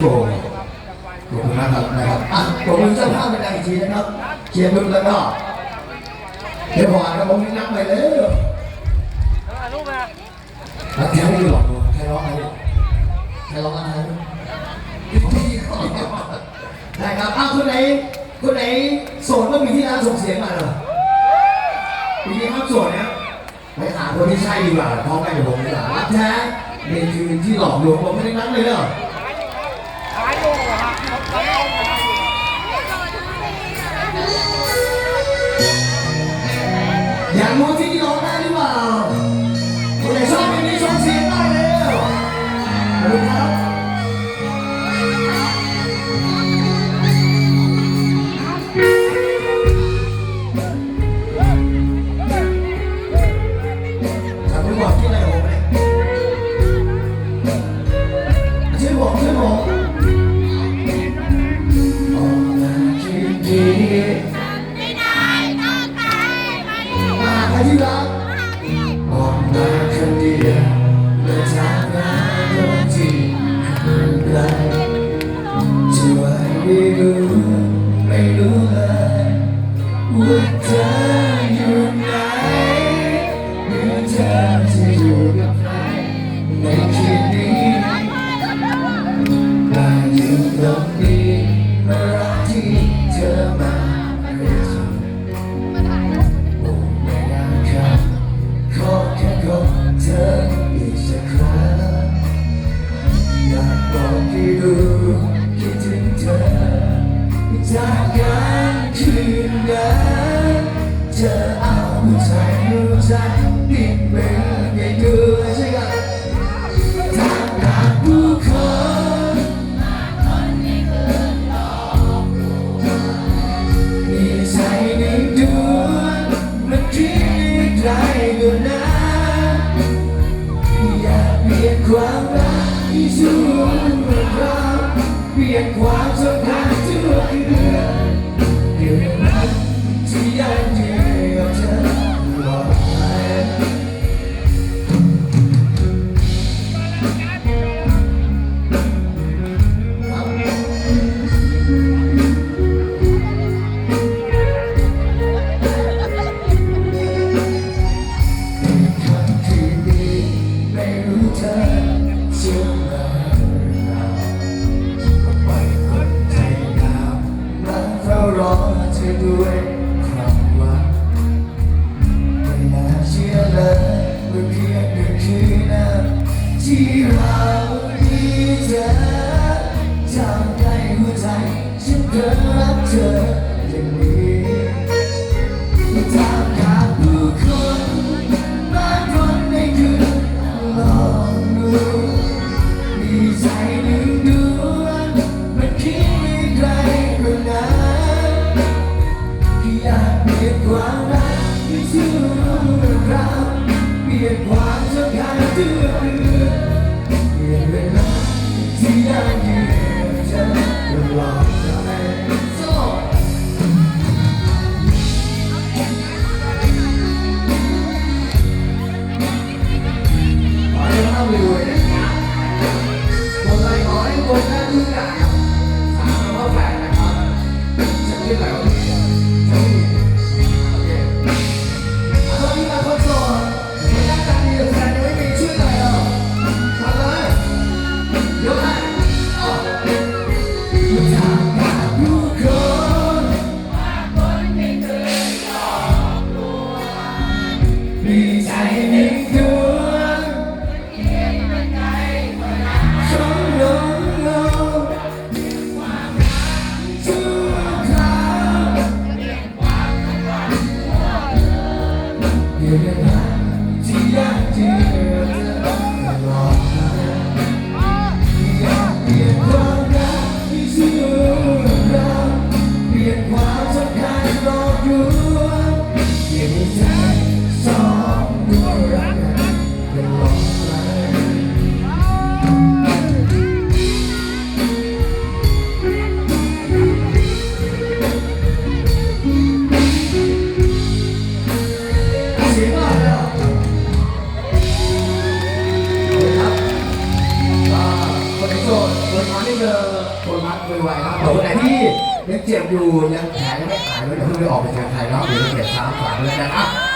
โอ้ขอบคุณมากครับนะครับอะผมเป็นเจ้าภาพเป็นอีกทีนะครับเชียร์มึงแล้วก็เดี๋ยวพอครับผมนับไปเลยแล้วแค่ไม่หลอกใครร้องอะไรใครร้องอะไรได้ครับอ้าวคนไหนคนไหนโสดต้อมีที่ร้านส่งเสียงมาเหรอปีนี้ครับโสดนะไปหาคนที่ใช่ดีกว่าพร้อมกันกับผมดีกว่ารักแท้เรียนคืนที่หลอกลวงผมไม่ได้นัดเลยเหรอ ที่รักมออกมาคนเดียวเลยทางงานโดนที่ห่างไกลจะว่าไม่รู้ไม่รู้เลยว่าเธออยู่ไหนหรือเธอจะอยู่กับใครในคืนนี้ได้ยู่ตรงนี้เมื่อรักที่เธอมา เป ที่เราได้เจอทำให้หัวใจฉันเกิดรักเธออย่างนี้ทางการผู้คนบางคนในคืนลองดูมีใจหนึ่งดวงมันคิดไม่ไกลกว่านั้นอยากเปลี่ยนความรักที่ชั่วคราวเปลี่ยนความ Give me back. ขอนี่เบอร์โทรมัสไวๆครันไหนที่ยังเจ็บอยู่ยังแผลยังไม่หายเลยเดี๋ยวเพิ่งไปออกไปแข่งไทยแล้วเดี๋ยวเก็บซ้ำฝากด้วยนะครับ